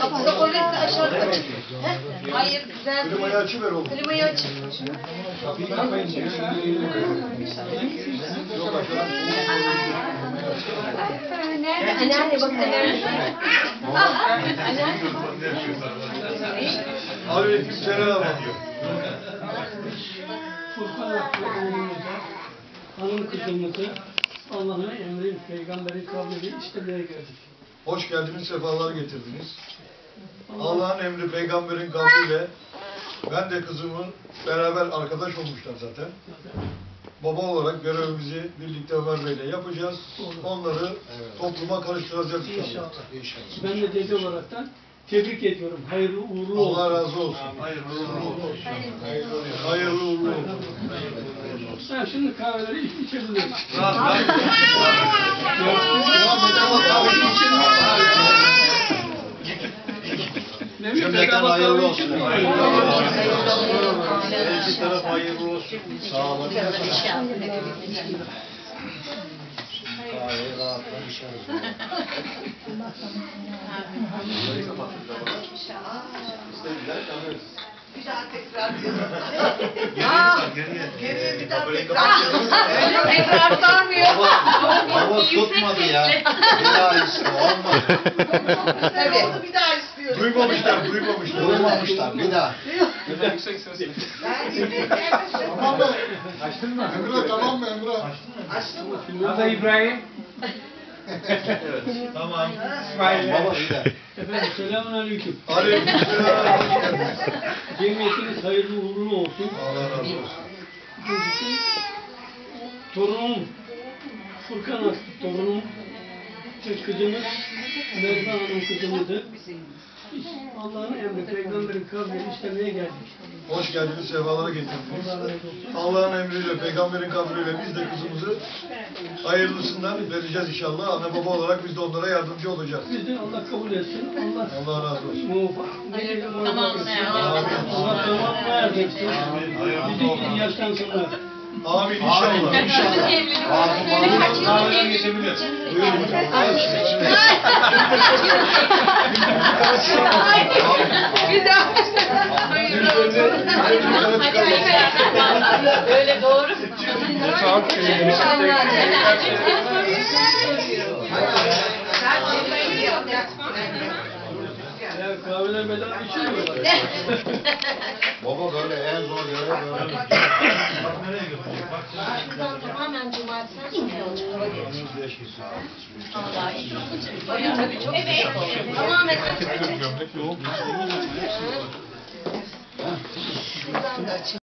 Kapıda orası aşağıda. Heh. Hayır güzel. Klimayı açıver oğlum. Klimayı aç. Yok aşağıdan Nerede? Anneanne bak anneanne. Anneanne. Aleyküm selam. Furkan Aklı oğlumuza, hanım kızımızı Allah'ın emri, peygamberin kavliyle istemeye geldik. Hoş geldiniz, sefalar getirdiniz. Allah'ın emri, peygamberin kavliyle ben de kızımı beraber arkadaş olmuşlar zaten. Baba olarak görevimizi birlikte Ömer Bey'le yapacağız. Onları topluma karıştıracağız inşallah. Ben de dede olaraktan tebrik ediyorum. Hayırlı uğurlu olsun. Allah razı olsun. Hayırlı uğurlu olsun. Hayırlı uğurlu olsun. Ha, şimdi kahveleri iç içebiliriz. Ne Bedava hayırlı kahve olsun. Hayırlı olsun. Her iki taraf hayırlı olsun. Sağ olun. Kahveyi rahatla içeriz. Bir daha tekrar Geriye bir daha tekrar Tekrar sarmıyor. Hava tutmadı ya. Bir daha iste olmadı. Tabii. Bir daha istiyorum. Duymamışlar, duymamışlar. Duymamışlar bir daha. Ben gideyim. Tamam mı? Emrah tamam mı Emrah? Açtın mı? Nasıl İbrahim? Tamam. Baba bir daha. Efendim selamun aleyküm. Aleyküm selam. Cemiyetiniz hayırlı uğurlu olsun. Allah razı olsun. İkincisi torunum. Furkan Aslı torunum. Ve kızımız. Merve Hanım kızımızı Allah'ın emri peygamberin kavliyle istemeye geldik. Hoş geldiniz, sefalara getirdiniz. Allah'ın emriyle, peygamberin kabriyle biz de kızımızı hayırlısından vereceğiz inşallah. Anne baba olarak biz de onlara yardımcı olacağız. Biz de Allah kabul etsin. Allah Allah razı olsun. muvaffak. Hayırlı Tamam, etsin. tamam. Allah tamam verdirsin. Bizi iyi yaşansınlar. Amin inşallah. İnşallah. Kahveden geçebilir. Buyurun hocam. Bir daha. Öyle doğru. Kahveler bedava içmiyorlar. Baba böyle en zor görev böyle. Tamamen cumartesi sonra olacak. Vallahi iyi olacak. Bayağı evet. Tamamen. Şuradan da açayım.